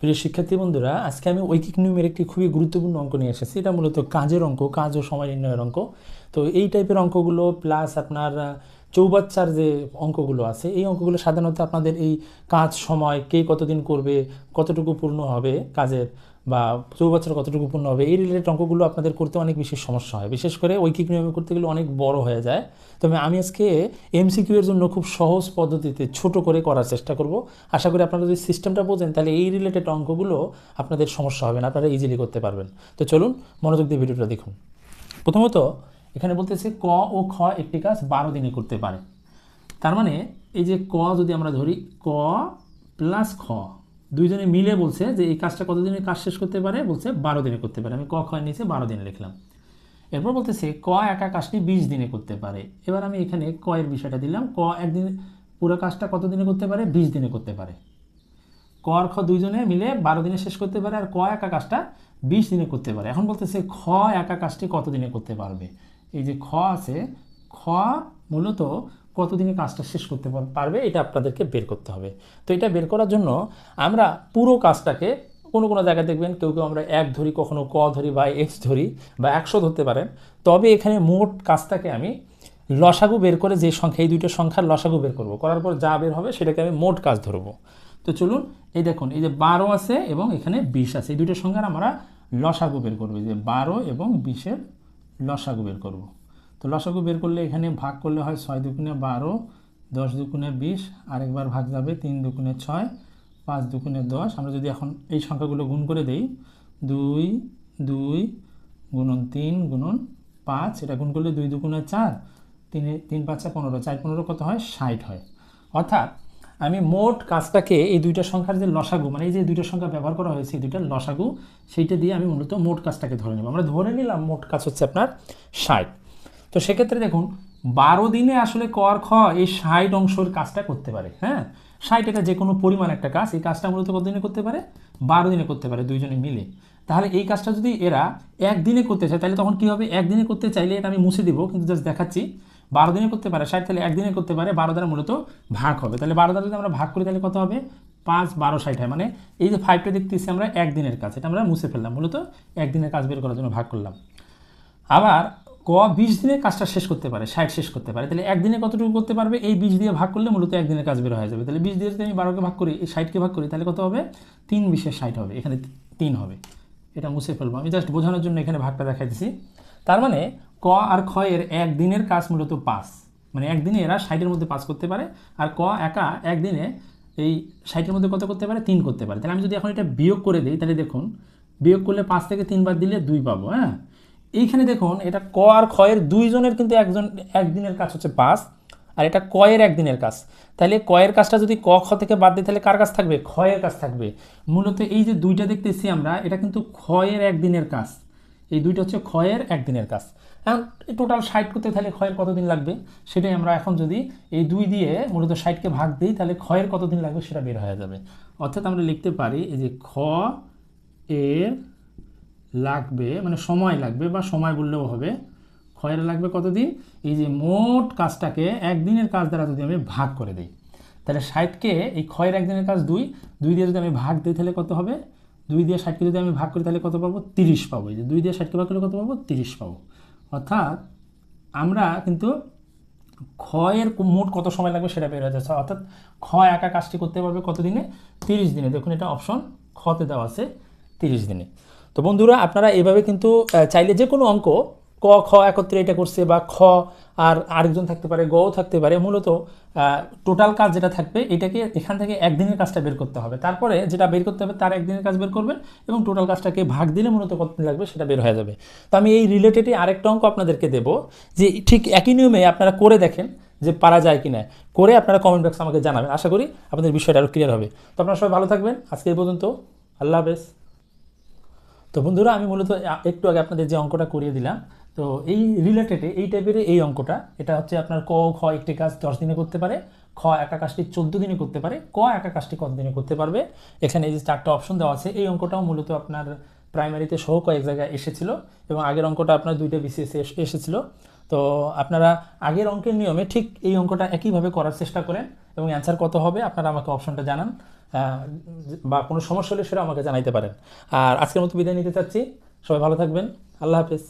প্রিয় শিক্ষার্থী বন্ধুরা, আজকে আমি ঐকিক নিয়মের একটি খুবই গুরুত্বপূর্ণ অঙ্ক নিয়ে এসেছি। এটা মূলত কাজের অঙ্ক, কাজ ও সময় নির্ণয়ের অঙ্ক। তো এই টাইপের অঙ্কগুলো প্লাস আপনার চৌবাচ্চার যে অঙ্কগুলো আছে, এই অঙ্কগুলো সাধারণত আপনাদের এই কাজ, সময় কে কতদিন করবে, কতটুকু পূর্ণ হবে কাজের বা চৌবাচ্চার কতটুকু পূর্ণ হবে, এই রিলেটেড অঙ্কগুলো আপনাদের করতে অনেক বেশি সমস্যা হয়। বিশেষ করে ঐকিক নিয়মে করতে গেলে অনেক বড় হয়ে যায়। তবে আমি আজকে এমসিকিউ এর জন্য খুব সহজ পদ্ধতিতে ছোট করে করার চেষ্টা করব। আশা করি আপনারা যদি সিস্টেমটা বোঝেন, তাহলে এই রিলেটেড অঙ্কগুলো আপনাদের সমস্যা হবে না, আপনারা ইজিলি করতে পারবেন। তো চলুন মনোযোগ দিয়ে ভিডিওটা দেখুন। প্রথমত, এখানে বলতেছে ক ও খ একটি কাজ বারো দিনে করতে পারে। তার মানে এই যে ক যদি আমরা ধরি, ক প্লাস খ দুইজনে মিলে বলছে যে এই কাজটা কতদিনে কাজ শেষ করতে পারে? বলছে বারো দিনে করতে পারে। আমি ক, খ নিচে বারো দিনে লিখলাম। এরপর বলতেছে ক একা কাজটি বিশ দিনে করতে পারে। এবার আমি এখানে ক এর বিষয়টা দিলাম। ক একদিন পুরো কাজটা কত দিনে করতে পারে? বিশ দিনে করতে পারে। ক আর খ দুইজনে মিলে বারো দিনে শেষ করতে পারে আর ক একা কাজটা বিশ দিনে করতে পারে। এখন বলতেছে খ একা কাজটি কত দিনে করতে পারবে? এই যে খ আছে, খ মূলত কত দিনে কাজটা শেষ করতে পারবে, এটা আপনাদেরকে বের করতে হবে। তো এটা বের করার জন্য আমরা পুরো কাজটাকে কোনো কোনো জায়গায় দেখবেন, কেউ কেউ আমরা এক ধরি, কখনো ক ধরি বা এক্স ধরি বা একশো ধরতে পারেন। তবে এখানে মোট কাজটাকে আমি লসাগু বের করে যে সংখ্যা, এই দুইটা সংখ্যার লসাগু বের করব। করার পর যা বের হবে সেটাকে আমি মোট কাজ ধরবো। তো চলুন, এই দেখুন, এই যে বারো আছে এবং এখানে বিশ আছে। এই দুইটা সংখ্যার আমরা লসাগু বের করব। যে বারো এবং বিশের লসাগু বের করব। তো লসাগু বের করলে এখানে ভাগ করলে হয় ছয় দুগুণে বারো, দশ দুগুণে বিশ, আরেকবার ভাগ যাবে তিন দুগুণে ছয়, পাঁচ দুগুণে দশ। আমরা যদি এখন এই সংখ্যাগুলো গুণ করে দেই, দুই দুই গুণন তিন গুণন পাঁচ, এটা গুণ করলে দুই দুগুণে চার, তিনে, তিন পাঁচা পনেরো, চার পনেরো কত হয়? ষাট হয়। অর্থাৎ আমি মোট কাজটাকে এই দুইটা সংখ্যার যে লসাগু মানে এই যে দুইটা সংখ্যা ব্যবহার করা হয়েছে, এই দুইটা লসাগু, সেইটা দিয়ে আমি মূলত মোট কাজটাকে ধরে নেব। আমরা ধরে নিলাম মোট কাজ হচ্ছে আপনার ষাট। তো সেক্ষেত্রে দেখুন, বারো দিনে আসলে কর খ এই ষাট অংশের কাজটা করতে পারে হ্যাঁ? ষাট এটা যে কোনো পরিমাণ একটা কাজ, এই কাজটা মূলত কত দিনে করতে পারে? বারো দিনে করতে পারে, দুইজনে মিলে। তাহলে এই কাজটা যদি এরা একদিনে করতে চায়, তাহলে তখন কি হবে? একদিনে করতে চাইলে এটা আমি মুছে দিব, কিন্তু জাস্ট দেখাচ্ছি। বারো দিনে করতে পারে, ষাট তাহলে একদিনে করতে পারে, বারো দ্বারা মূলত ভাগ হবে। তাহলে বারো দ্বারা যদি আমরা ভাগ করি, তাহলে কত হবে? পাঁচ, বারো, ষাট হয়। মানে এই যে ফাইভটা দেখতেছি আমরা একদিনের কাজ, এটা আমরা মুছে ফেললাম। মূলত একদিনের কাজ বের করার জন্য ভাগ করলাম। আবার ক, বিশ দিনে কাজটা শেষ করতে পারে, ষাট শেষ করতে পারে। তাহলে একদিনে কতটুকু করতে পারবে? এই বিশ দিয়ে ভাগ করলে মূলত একদিনের কাজ বের হয়ে যাবে। তাহলে বিশ দিয়ে যদি আমি বারোকে ভাগ করি, এই ষাটকে ভাগ করি, তাহলে কত হবে? তিন বিশে ষাট হবে, এখানে তিন হবে। এটা মুছে ফেলব। আমি জাস্ট বোঝানোর জন্য এখানে ভাগটা দেখাই দিছি তার মানে ক আর খ এর একদিনের কাজ মূলত পাস মানে একদিনে এরা ষাটের মধ্যে পাস করতে পারে আর ক একা একদিনে এই ষাটের মধ্যে কত করতে পারে? তিন করতে পারে। তাহলে আমি যদি এখন এটা বিয়োগ করে দিই, তাহলে দেখুন, বিয়োগ করলে পাঁচ থেকে তিনবার দিলে দুই পাবো হ্যাঁ? এইখানে দেখুন, এটা ক আর ক্ষয়ের দুইজনের কিন্তু একজন, একদিনের কাজ হচ্ছে পাঁচ আর এটা কয়ের একদিনের কাজ। তাহলে কয়ের কাজটা যদি ক, খ থেকে বাদ দিই, তাহলে কার কাজ থাকবে? ক্ষয়ের কাজ থাকবে। মূলত এই যে দুইটা দেখতেছি আমরা, এটা কিন্তু ক্ষয়ের একদিনের কাজ। এই দুইটা হচ্ছে ক্ষয়ের একদিনের কাজ। এখন টোটাল ষাট করতে তাহলে ক্ষয়ের কতদিন লাগবে? সেটাই আমরা এখন যদি এই দুই দিয়ে মূলত ষাটকে ভাগ দিই, তাহলে ক্ষয়ের কতদিন লাগবে সেটা বের হয়ে যাবে। অর্থাৎ আমরা লিখতে পারি এই যে খ এর লাগবে মানে সময় লাগবে বা সময় বললেও হবে। ক্ষয়ের লাগবে কতদিন এই যে মোট কাজটাকে একদিনের কাজ দ্বারা যদি আমি ভাগ করে দিই, তাহলে ষাটকে এই ক্ষয়ের একদিনের কাজ দুই দুই দিয়ে যদি আমি ভাগ দিই তাহলে কত হবে? দুই দিয়ে ষাটকে যদি আমি ভাগ করি তাহলে কত পাবো? তিরিশ পাবো। এই যে দুই দিয়ে ষাটকে ভাগ করলে কত পাবো? তিরিশ পাবো। অর্থাৎ আমরা কিন্তু ক্ষয়ের মোট কত সময় লাগবে সেটা বের হয়ে যাচ্ছে। অর্থাৎ ক্ষয় একা কাজটি করতে পারবে কত দিনে? তিরিশ দিনে। দেখুন এটা অপশন ক্ষতে দেওয়া আছে তিরিশ দিনে। তো বন্ধুরা, আপনারা এভাবে কিন্তু চাইলে যে কোনো অঙ্ক, ক, খ একত্রে এটা করছে বা খ আর আরেকজন থাকতে পারে, গও থাকতে পারে, মূলত টোটাল কাজ যেটা থাকবে, এটাকে এখান থেকে একদিনের কাজটা বের করতে হবে। তারপরে যেটা বের করতে হবে, তার একদিনের কাজ বের করবেন এবং টোটাল কাজটাকে ভাগ দিলে মূলত কতদিন লাগবে সেটা বের হয়ে যাবে। তো আমি এই রিলেটেডে আরেকটা অঙ্ক আপনাদেরকে দেব, যে ঠিক একই নিয়মে আপনারা করে দেখেন যে পারা যায় কি না করে আপনারা কমেন্ট বক্সে আমাকে জানাবেন। আশা করি আপনাদের বিষয়টা আরও ক্লিয়ার হবে। তো আপনারা সবাই ভালো থাকবেন। আজকে এই পর্যন্ত। আল্লাহ হাফেজ। তো বন্ধুরা, আমি মূলত একটু আগে আপনাদের যে অঙ্কটা করিয়ে দিলাম, তো এই রিলেটেডে এই টাইপের এই অঙ্কটা, এটা হচ্ছে আপনার ক, খ একটি কাজ দশ দিনে করতে পারে, খ একা কাজটি চোদ্দ দিনে করতে পারে, ক একা কাজটি কত দিনে করতে পারবে? এখানে এই যে চারটা অপশন দেওয়া আছে, এই অঙ্কটাও মূলত আপনার প্রাইমারিতে সহ কয়েক জায়গায় এসেছিল এবং আগের অঙ্কটা আপনার দুইটা বিসিএসে এসেছিল। তো আপনারা আগের অঙ্কের নিয়মে ঠিক এই অঙ্কটা একইভাবে করার চেষ্টা করেন এবং অ্যান্সার কত হবে আপনারা আমাকে অপশনটা জানান বা কোনো সমস্যা হলে সেটা আমাকে জানাইতে পারেন। আর আজকের মতো বিদায় নিতে চাচ্ছি। সবাই ভালো থাকবেন। আল্লাহ হাফেজ।